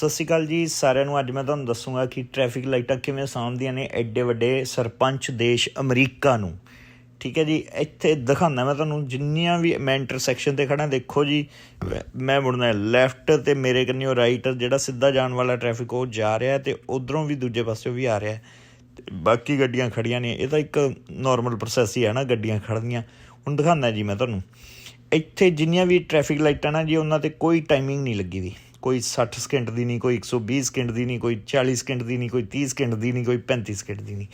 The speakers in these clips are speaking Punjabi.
ਸਤਿ ਸ਼੍ਰੀ ਅਕਾਲ ਜੀ, ਸਾਰਿਆਂ ਨੂੰ ਅੱਜ ਮੈਂ ਤੁਹਾਨੂੰ ਦੱਸੂਗਾ ਕਿ ਟ੍ਰੈਫਿਕ ਲਾਈਟਾਂ ਕਿਵੇਂ ਸਾਂਭਦੀਆਂ ਨੇ ਐਡੇ ਵੱਡੇ ਸਰਪੰਚ ਦੇਸ਼ ਅਮਰੀਕਾ ਨੂੰ। ਠੀਕ ਹੈ ਜੀ, ਇੱਥੇ ਦਿਖਾਉਂਦਾ ਮੈਂ ਤੁਹਾਨੂੰ ਜਿੰਨੀਆਂ ਵੀ ਮੈਂ ਇੰਟਰਸੈਕਸ਼ਨ ਤੇ ਖੜਾ ਦੇਖੋ ਜੀ, ਮੈਂ ਮੁੜਨਾ ਲੈਫਟ ਤੇ ਮੇਰੇ ਕੰਨਿਓ ਰਾਈਟ ਜਿਹੜਾ ਸਿੱਧਾ ਜਾਣ ਵਾਲਾ ਟ੍ਰੈਫਿਕ ਉਹ ਜਾ ਰਿਹਾ ਤੇ ਉਧਰੋਂ ਵੀ ਦੂਜੇ ਪਾਸਿਓਂ ਵੀ ਆ ਰਿਹਾ ਤੇ ਬਾਕੀ ਗੱਡੀਆਂ ਖੜੀਆਂ ਨੇ, ਇਹ ਤਾਂ ਇੱਕ ਨਾਰਮਲ ਪ੍ਰੋਸੈਸ ਹੀ ਹੈ ਨਾ, ਗੱਡੀਆਂ ਖੜਦੀਆਂ ਹੁਣ ਦਿਖਾਉਂਦਾ ਜੀ ਮੈਂ ਤੁਹਾਨੂੰ। ਇੱਥੇ ਜਿੰਨੀਆਂ ਵੀ ਟ੍ਰੈਫਿਕ ਲਾਈਟਾਂ ਨਾ ਜੀ, ਉਹਨਾਂ ਤੇ ਕੋਈ ਟਾਈਮਿੰਗ ਨਹੀਂ ਲੱਗੀ ਵੀ। ਕੋਈ 60 ਸਕਿੰਟ ਦੀ ਨਹੀਂ, ਕੋਈ 120 ਸਕਿੰਟ ਦੀ ਨਹੀਂ, ਕੋਈ 40 ਸਕਿੰਟ ਦੀ ਨਹੀਂ, ਕੋਈ 30 ਸਕਿੰਟ ਦੀ ਨਹੀਂ, ਕੋਈ 35 ਸਕਿੰਟ ਦੀ ਨਹੀਂ।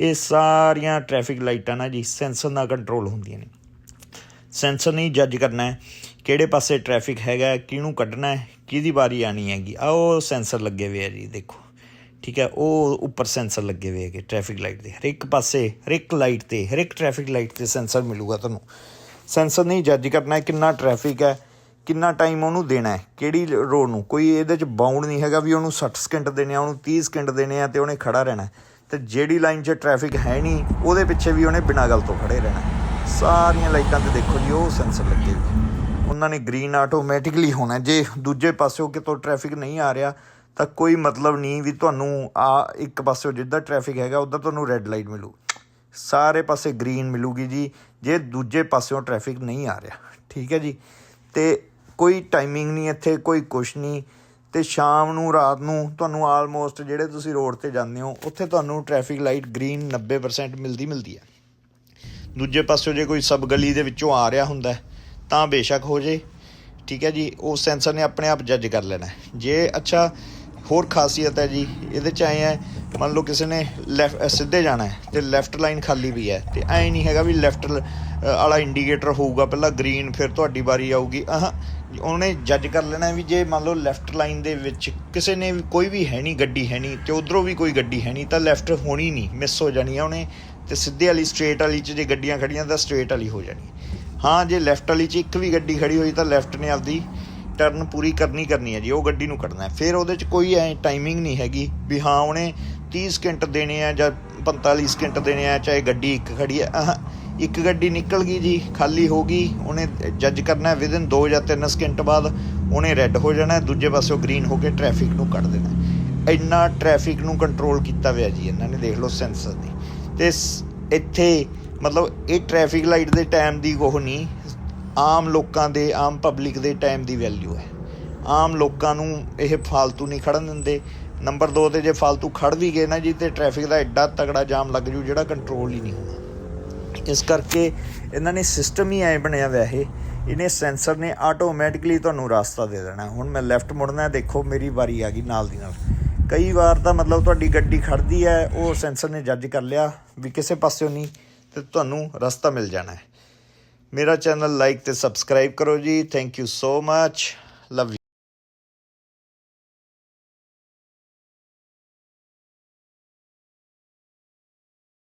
ਇਹ ਸਾਰੀਆਂ ਟ੍ਰੈਫਿਕ ਲਾਈਟਾਂ ਨਾ ਜੀ ਸੈਂਸਰ ਨਾਲ ਕੰਟਰੋਲ ਹੁੰਦੀਆਂ ਨੇ। ਸੈਂਸਰ ਨਹੀਂ ਜੱਜ ਕਰਨਾ ਹੈ ਕਿਹੜੇ ਪਾਸੇ ਟ੍ਰੈਫਿਕ ਹੈਗਾ, ਕਿਹਨੂੰ ਕੱਢਣਾ ਹੈ, ਕਿਹਦੀ ਵਾਰੀ ਆਣੀ ਹੈਗੀ। ਆ ਉਹ ਸੈਂਸਰ ਲੱਗੇ ਹੋਏ ਆ ਜੀ, ਦੇਖੋ। ਠੀਕ ਹੈ, ਉਹ ਉੱਪਰ ਸੈਂਸਰ ਲੱਗੇ ਹੋਏ ਹੈਗੇ ਟ੍ਰੈਫਿਕ ਲਾਈਟ ਦੇ। ਹਰ ਇੱਕ ਪਾਸੇ ਹਰ ਇੱਕ ਲਾਈਟ ਤੇ ਹਰ ਇੱਕ ਟ੍ਰੈਫਿਕ ਲਾਈਟ ਤੇ ਸੈਂਸਰ ਮਿਲੂਗਾ ਤੁਹਾਨੂੰ। ਸੈਂਸਰ ਨਹੀਂ ਜੱਜ ਕਰਨਾ ਹੈ ਕਿੰਨਾ ਟ੍ਰੈਫਿਕ ਹੈ ਕਿੰਨਾ ਟਾਈਮ ਉਹਨੂੰ ਦੇਣਾ ਹੈ? ਕਿਹੜੀ ਰੋਡ ਨੂੰ? ਕੋਈ ਇਹਦੇ ਚ ਬਾਉਂਡ ਨਹੀਂ ਹੈਗਾ ਵੀ ਉਹਨੂੰ 60 ਸਕਿੰਟ ਦੇਣੇ ਆ, ਉਹਨੂੰ 30 ਸਕਿੰਟ ਦੇਣੇ ਆ ਤੇ ਉਹਨੇ ਖੜਾ ਰਹਿਣਾ ਹੈ। ਤੇ ਜਿਹੜੀ ਲਾਈਨ 'ਚ ਟ੍ਰੈਫਿਕ ਹੈ ਨਹੀਂ, ਉਹਦੇ ਪਿੱਛੇ ਵੀ ਉਹਨੇ ਬਿਨਾਂ ਗੱਲ ਤੋਂ ਖੜੇ ਰਹਿਣਾ ਸਾਰੀਆਂ ਲਾਈਟਾਂ ਤੇ ਦੇਖੋ ਜੀ, ਉਹ ਸੈਂਸਰ ਲੱਗੇ ਉਹਨਾਂ ਨੇ ਗ੍ਰੀਨ ਆਟੋਮੈਟਿਕਲੀ ਹੋਣਾ ਜੇ ਦੂਜੇ ਪਾਸਿਓਂ ਕਿਤੋਂ ਟ੍ਰੈਫਿਕ ਨਹੀਂ ਆ ਰਿਹਾ, ਤਾਂ ਕੋਈ ਮਤਲਬ ਨਹੀਂ ਵੀ ਤੁਹਾਨੂੰ ਆ ਇੱਕ ਪਾਸਿਓਂ ਜਿੱਦਾਂ ਟ੍ਰੈਫਿਕ ਹੈਗਾ ਉਧਰ ਤੁਹਾਨੂੰ ਰੈੱਡ ਲਾਈਟ ਮਿਲੂ ਸਾਰੇ ਪਾਸੇ ਗ੍ਰੀਨ ਮਿਲੂਗੀ ਜੀ। ਜੇ ਦੂਜੇ ਪਾਸਿਓਂ ਟ੍ਰੈਫਿਕ ਨਹੀਂ ਆ ਰਿਹਾ। ਠੀਕ ਹੈ ਜੀ? ਤੇ ਕੋਈ ਟਾਈਮਿੰਗ ਨਹੀਂ ਇੱਥੇ, ਕੋਈ ਕੁਛ ਨਹੀਂ। ਤੇ ਸ਼ਾਮ ਨੂੰ, ਰਾਤ ਨੂੰ ਤੁਹਾਨੂੰ ਆਲਮੋਸਟ ਜਿਹੜੇ ਤੁਸੀਂ ਰੋਡ ਤੇ ਜਾਂਦੇ ਹੋ, ਉੱਥੇ ਤੁਹਾਨੂੰ ਟ੍ਰੈਫਿਕ ਲਾਈਟ ਗ੍ਰੀਨ 90% ਮਿਲਦੀ ਮਿਲਦੀ ਹੈ। ਦੂਜੇ ਪਾਸਿਓਂ ਜੇ ਕੋਈ ਸਬ ਗਲੀ ਦੇ ਵਿੱਚੋਂ ਆ ਰਿਹਾ ਹੁੰਦਾ ਤਾਂ ਬੇਸ਼ੱਕ ਹੋ ਜੇ। ਠੀਕ ਹੈ ਜੀ, ਉਹ ਸੈਂਸਰ ਨੇ ਆਪਣੇ ਆਪ ਜੱਜ ਕਰ ਲੈਣਾ ਜੇ ਅੱਛਾ, ਹੋਰ ਖਾਸੀਅਤ ਹੈ ਜੀ, ਇਹਦੇ ਚ ਆਏ ਹੈ ਮੰਨ ਲਓ ਕਿਸੇ ਨੇ ਲੈਫਟ ਸਿੱਧੇ ਜਾਣਾ ਹੈ ਤੇ ਲੈਫਟ ਲਾਈਨ ਖਾਲੀ ਵੀ ਹੈ ਤੇ ਐ ਨਹੀਂ ਹੈਗਾ ਵੀ ਲੈਫਟ ਵਾਲਾ ਇੰਡੀਕੇਟਰ ਹੋਊਗਾ ਪਹਿਲਾਂ ਗ੍ਰੀਨ ਫਿਰ ਤੁਹਾਡੀ ਵਾਰੀ ਆਊਗੀ। ਆਹ ਉਹਨੇ ਜੱਜ ਕਰ ਲੈਣਾ ਵੀ ਜੇ ਮੰਨ ਲਓ ਲੈਫਟ ਲਾਈਨ ਦੇ ਵਿੱਚ ਕਿਸੇ ਨੇ ਵੀ ਕੋਈ ਵੀ ਹੈ ਨਹੀਂ, ਗੱਡੀ ਹੈ ਨਹੀਂ ਤੇ ਉਧਰੋਂ ਵੀ ਕੋਈ ਗੱਡੀ ਹੈ ਨਹੀਂ ਤਾਂ ਲੈਫਟ ਹੋਣੀ ਨਹੀਂ ਮਿਸ ਹੋ ਜਾਣੀ ਆ ਉਹਨੇ ਤੇ ਸਿੱਧੇ ਵਾਲੀ ਸਟ੍ਰੇਟ ਵਾਲੀ ਚ ਜੇ ਗੱਡੀਆਂ ਖੜੀਆਂ ਤਾਂ ਸਟ੍ਰੇਟ ਵਾਲੀ ਹੋ ਜਾਣੀ। ਹਾਂ, ਜੇ ਲੈਫਟ ਵਾਲੀ ਚ ਇੱਕ ਵੀ ਗੱਡੀ ਖੜੀ ਹੋਈ ਤਾਂ ਲੈਫਟ ਨੇ ਆਪਦੀ ਟਰਨ ਪੂਰੀ ਕਰਨੀ ਕਰਨੀ ਹੈ ਜੀ, ਉਹ ਗੱਡੀ ਨੂੰ ਕੱਢਣਾ ਹੈ। ਫਿਰ ਉਹਦੇ ਚ ਕੋਈ ਐ ਟਾਈਮਿੰਗ ਨਹੀਂ ਹੈਗੀ ਵੀ ਹਾਂ, ਉਹਨੇ 30 ਸਕਿੰਟ ਦੇਣੇ ਆ ਜਾਂ 45 ਸਕਿੰਟ ਦੇਣੇ ਆ, ਚਾਹੇ ਗੱਡੀ ਇੱਕ ਖੜੀ ਹੈ ਇੱਕ ਗੱਡੀ ਨਿਕਲ ਗਈ ਜੀ, ਖਾਲੀ ਹੋ ਗਈ, ਉਹਨੇ ਜੱਜ ਕਰਨਾ ਹੈ ਵਿਦਨ 2 ਜਾਂ 3 ਸਕਿੰਟ ਬਾਅਦ ਉਹਨੇ ਰੈੱਡ ਹੋ ਜਾਣਾ ਦੂਜੇ ਪਾਸਿਓਂ ਗ੍ਰੀਨ ਹੋ ਕੇ ਟ੍ਰੈਫਿਕ ਨੂੰ ਕੱਢ ਦੇਣਾ ਇੰਨਾ ਟ੍ਰੈਫਿਕ ਨੂੰ ਕੰਟਰੋਲ ਕੀਤਾ ਹੋਇਆ ਜੀ ਇਹਨਾਂ ਨੇ, ਦੇਖ ਲਓ ਸੈਂਸਰ ਦੀ। ਤੇ ਸ- ਇੱਥੇ ਮਤਲਬ ਇਹ ਟ੍ਰੈਫਿਕ ਲਾਈਟ ਦੇ ਟਾਈਮ ਦੀ ਉਹ ਨਹੀਂ, ਆਮ ਲੋਕਾਂ ਦੇ, ਆਮ ਪਬਲਿਕ ਦੇ ਟਾਈਮ ਦੀ ਵੈਲਿਊ ਹੈ। ਆਮ ਲੋਕਾਂ ਨੂੰ ਇਹ ਫालतू ਨਹੀਂ ਖੜਨ ਦਿੰਦੇ। ਨੰਬਰ 2 ਤੇ ਜੇ ਫालतू ਖੜ ਵੀ ਗਏ ਨਾ ਜੀ ਤੇ ਟ੍ਰੈਫਿਕ ਦਾ ਐਡਾ ਤਗੜਾ ਜਾਮ ਲੱਗ ਜੂ ਜਿਹੜਾ ਕੰਟਰੋਲ ਹੀ ਨਹੀਂ ਹੋਣਾ ਇਸ ਕਰਕੇ ਇਹਨਾਂ ਨੇ ਸਿਸਟਮ ਹੀ ਐ ਬਣਿਆ ਹੋਇਆ ਇਹਨੇ ਸੈਂਸਰ ਨੇ ਆਟੋਮੈਟਿਕਲੀ ਤੁਹਾਨੂੰ ਰਸਤਾ ਦੇ ਦੇਣਾ। ਹੁਣ ਮੈਂ ਲੈਫਟ ਮੁੜਨਾ, ਦੇਖੋ ਮੇਰੀ ਵਾਰੀ ਆ ਗਈ ਨਾਲ ਦੀ ਨਾਲ। ਕਈ ਵਾਰ ਤਾਂ ਮਤਲਬ ਤੁਹਾਡੀ ਗੱਡੀ ਖੜਦੀ ਹੈ, ਉਹ ਸੈਂਸਰ ਨੇ ਜੱਜ ਕਰ ਲਿਆ ਵੀ ਕਿਸੇ ਪਾਸਿਓਂ ਨਹੀਂ ਤੇ ਤੁਹਾਨੂੰ ਰਸਤਾ ਮਿਲ ਜਾਣਾ ਹੈ। ਮੇਰਾ ਚੈਨਲ ਲਾਈਕ ਤੇ ਸਬਸਕ੍ਰਾਈਬ ਕਰੋ ਜੀ। Thank you so much love